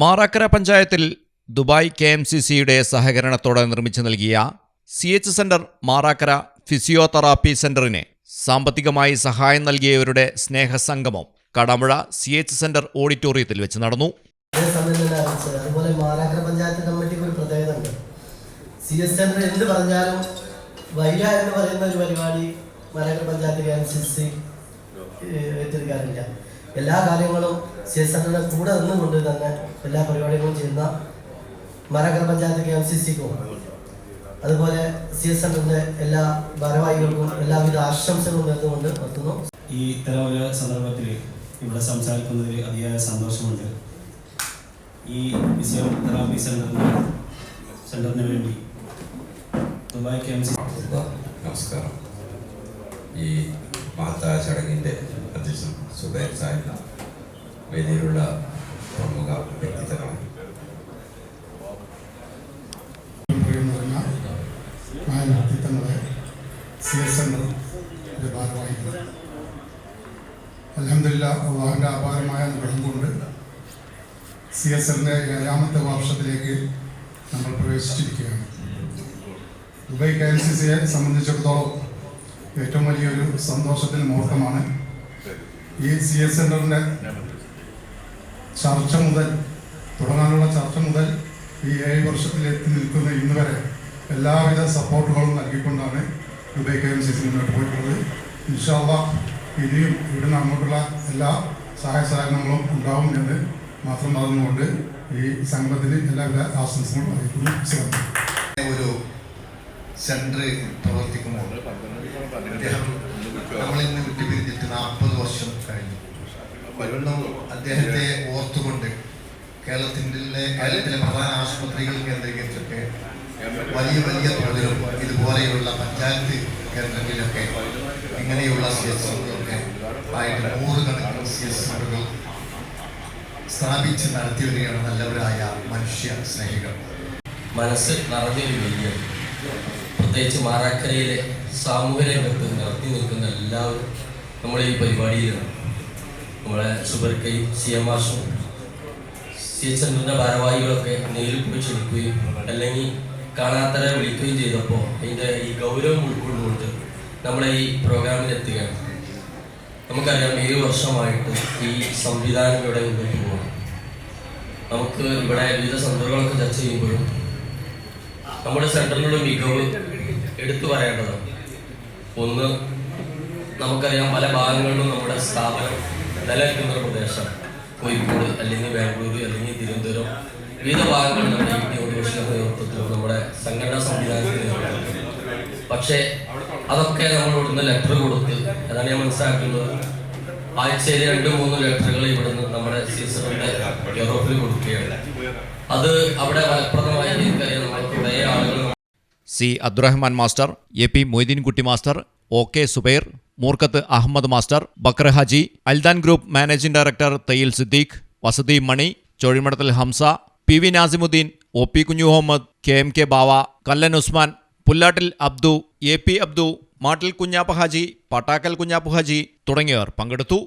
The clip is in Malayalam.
മാറാക്കര പഞ്ചായത്തിൽ ദുബായ് കെ എം സി സിയുടെ സഹകരണത്തോടെ നിർമ്മിച്ചു നൽകിയ C H centre Marakkara physiotherapy സെന്ററിന് സാമ്പത്തികമായി സഹായം നൽകിയവരുടെ സ്നേഹസംഗമം കടമുഴ സി എച്ച് സെന്റർ ഓഡിറ്റോറിയത്തിൽ വെച്ച് നടന്നു. അതുപോലെ മാറാക്കര പഞ്ചായത്ത് കമ്മിറ്റിക്ക് ഒരു പ്രത്യേകത സി എസ് സെന്റർ എന്ത് പറഞ്ഞാലും വൈര എന്ന് പറയുന്ന ഒരു പരിപാടി Marakkara panchayat K M C C ഏറ്റെടുക്കാറില്ല. എല്ലാ കാര്യങ്ങളും സി എസ് സെന്ററിന്റെ കൂടെ നിന്നുകൊണ്ട് തന്നെ എല്ലാ പരിപാടികളും ചെയ്യുന്ന Marakkara panchayat K M C സിക്കും അതുപോലെ സി എസ് സെന്ററിന്റെ എല്ലാ ഭാരവാഹികൾക്കും എല്ലാവിധ ആശംസകളും നേർന്നുകൊണ്ട് നിർത്തുന്നു. ഈ ഇത്തരം ഒരു സന്ദർഭത്തിൽ ഇവിടെ സംസാരിക്കുന്നതിൽ അതിയായ സന്തോഷമുണ്ട്. ഈ ഫിസിയോ തെറാപ്പി സെന്ററിന് സെന്ററിന് വേണ്ടി ദുബായ് കെ എം സി നമസ്കാരം. ഈ മഹത്തായ ചടങ്ങിന്റെ സുബൈർ സാഹിബ് വേദിയിലുള്ള പ്രമുഖ നായ വ്യക്തിത്വങ്ങളെ അപാരമായ അനുഗ്രഹം കൊണ്ട് സി എസ് എല്ലിന്റെ ഏഴാമത്തെ വർഷത്തിലേക്ക് നമ്മൾ പ്രവേശിച്ചിരിക്കുകയാണ്. ദുബായ് കെ സി സിയെ സംബന്ധിച്ചിടത്തോളം ഏറ്റവും വലിയൊരു സന്തോഷത്തിന് മുഹൂർത്തമാണ് ഈ സി എസ് സെന്ററിന്റെ ചർച്ച മുതൽ തുടങ്ങാനുള്ള ചർച്ച മുതൽ ഈ ഏഴ് വർഷത്തിൽ എത്തി നിൽക്കുന്ന ഇന്ന് വരെ എല്ലാവിധ സപ്പോർട്ടുകളും നൽകിക്കൊണ്ടാണ് Dubai K M C C മുന്നോട്ട് പോയിട്ടുള്ളത് ഇൻഷാല്ല ഇനിയും ഇവിടുന്ന് അങ്ങോട്ടുള്ള എല്ലാ സഹായ സഹകരണങ്ങളും ഉണ്ടാവും എന്ന് മാത്രം പറഞ്ഞുകൊണ്ട് ഈ സംഘത്തിന് എല്ലാവിധ ആശംസകളും അറിയിക്കുന്നു. ഒരു സെന്റർ പ്രവർത്തിക്കുമ്പോൾ അദ്ദേഹം നമ്മളിൽ നിന്ന് വിട്ടുപിരിഞ്ഞിട്ട് നാൽപ്പത് വർഷം കഴിഞ്ഞു. അദ്ദേഹത്തെ ഓർത്തുകൊണ്ട് കേരളത്തിന്റെ കേരളത്തിലെ പ്രധാന ആശുപത്രികൾ കേന്ദ്രീകരിച്ചൊക്കെ വലിയ വലിയ തൊഴിലും ഇതുപോലെയുള്ള പഞ്ചായത്ത് കേന്ദ്രങ്ങളിലൊക്കെ ഇങ്ങനെയുള്ള സി എസ് ഒക്കെ ആയിട്ട് നൂറുകണക്കിന് സി എസ് സെന്ററുകൾ സ്ഥാപിച്ച് നടത്തി വരികയാണ് നല്ലവരായ മനുഷ്യ സ്നേഹികൾ. മനസ്സ് നിറഞ്ഞൊരു വലിയ പ്രത്യേകിച്ച് മാറാക്കരയിലെ സാമൂഹ്യ രംഗത്ത് നിറഞ്ഞു നിൽക്കുന്ന എല്ലാവരും നമ്മുടെ ഈ പരിപാടിയിലാണ്. നമ്മളെ സുബർക്കയും സി എം ആർഷും സി എച്ച് സെന്ററിന്റെ ഭാരവാഹികളൊക്കെ നേരിൽ പോയി ക്ഷണിക്കുകയും അല്ലെങ്കിൽ കാണാത്തരെ വിളിക്കുകയും ചെയ്തപ്പോൾ അതിന്റെ ഈ ഗൗരവം ഉൾക്കൊണ്ടുകൊണ്ട് നമ്മളെ ഈ പ്രോഗ്രാമിൽ എത്തുകയാണ്. നമുക്കറിയാം ഏഴ് വർഷമായിട്ട് ഈ സംവിധാനം ഇവിടെ മുന്നോട്ട് പോകണം നമുക്ക് ഇവിടെ വിവിധ സന്ദർഭങ്ങളൊക്കെ ചർച്ച ചെയ്യുമ്പോഴും നമ്മുടെ സെന്ററിലുള്ള മികവ് എടുത്തു പറയേണ്ടതാണ് ഒന്ന് നമുക്കറിയാം പല ഭാഗങ്ങളിലും നമ്മുടെ സ്ഥാപനം നിലനിൽക്കുന്ന ഒരു പ്രദേശം. കോഴിക്കോട് അല്ലെങ്കിൽ ബാംഗ്ലൂർ അല്ലെങ്കിൽ തിരുവനന്തപുരം. വിവിധ ഭാഗങ്ങളിൽ നമ്മുടെ ഇന്ത്യ നേതൃത്വത്തിലും നമ്മുടെ സംഘടനാ നേതൃത്വത്തിലും പക്ഷേ അതൊക്കെ നമ്മൾ ഇവിടുന്ന് ലെറ്റർ കൊടുത്ത് അതാണ് ഞാൻ മനസ്സിലാക്കുന്നത് ആഴ്ചയിൽ രണ്ട് മൂന്ന് ലെറ്ററുകൾ ഇവിടുന്ന് നമ്മുടെ സീസണിന്റെ യൂറോപ്പിൽ കൊടുക്കുകയാണ്. അത് അവിടെ ഫലപ്രദമായി എനിക്കറിയാം നമ്മൾ കുറേ ആളുകൾ C Abdurahman master A P Moideenkutty master O K Subair Moorkath Ahammed master Bakkar Haji Aldan group managing director Thayyil Siddique വസതി Mani Chozhimadathil Hamza P V Nasimuddin O P Kunhahammed K M K Bava Kallan Usman Pullattil Abdu A P Abdu Mattil Kunhappa Haji Pattakkal Kunhappu Haji തുടങ്ങിയവർ പങ്കെടുത്തു.